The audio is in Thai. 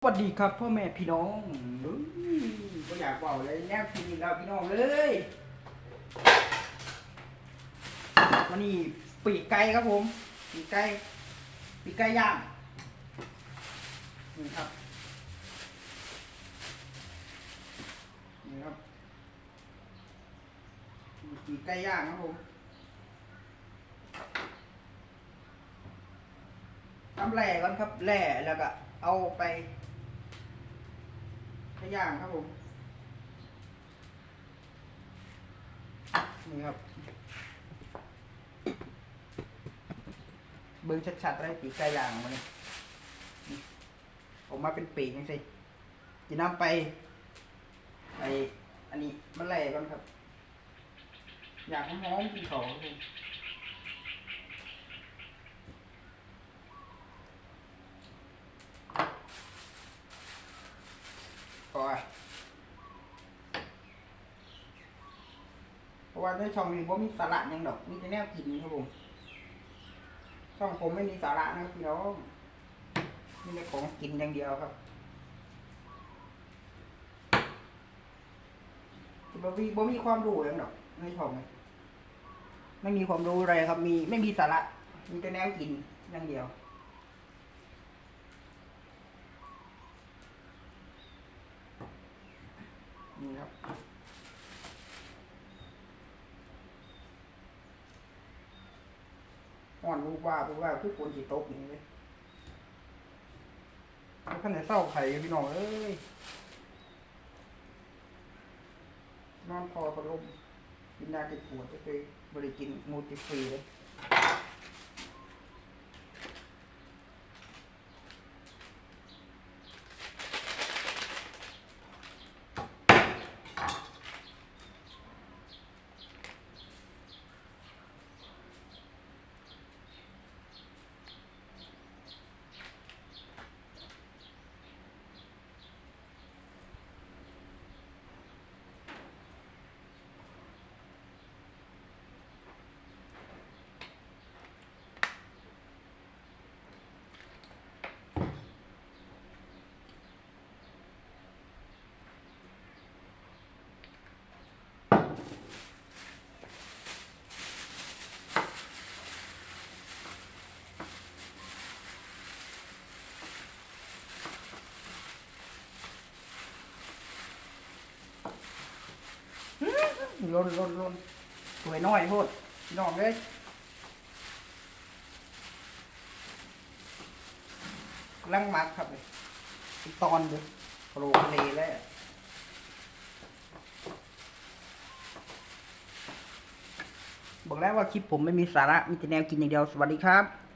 สวัสดีครับพ่อแม่พี่น้องก็อยากบอกเลยแนวกินอีกแล้วพี่น้องเลยวันนี้ปีกไก่ครับผม ปีกไก่ปีกไก่ย่างนี่ครับนี่ครับปีกไก่ย่างครับผมทำแหล่ก่อนครับแหล่แล้วก็ เอาไปให้ย่างครับผม นี่ครับ เบิ้งชัดๆได้ปีกไก่ย่างมาเนี่ยนี่ออกมาเป็นปีกยังไงจะนำไปไออันนี้มันแหลก่อนครับ อยากหอมกินของครับผมพออะเพ ราะว่าในช่องนี้ผมมีสาระยังดอกมีแต่แนวกินครับผมช่องผมไม่มีสาระนะครับพี่น้องมีแต่ของกินอย่างเดียวครับบ่มีบ่มีความรู้ย่างดอกในช่องไม่มีความรู้อะไรครับ มีไม่มีสาระมีแต่แนวกินอย่างเดียวนี่ครับ อ่อนรูปว่ารูปว่าคือคนสีตกนี่เลยแล้วขั้นไหนเศร้าไข่พี่น้องเอ้ยนอนพอลกระลมกินยาติดปวดจะไปบริกินมูติฟรีเลย ลนลนลนสวยน้อยโพดน้องเลยกลังมักครับเลยอีตอนเดียโปรทะเลแล้วบอกแล้วว่าคลิปผมไม่มีสาระ มีแต่แนวกินอย่างเดียว สวัสดีครับ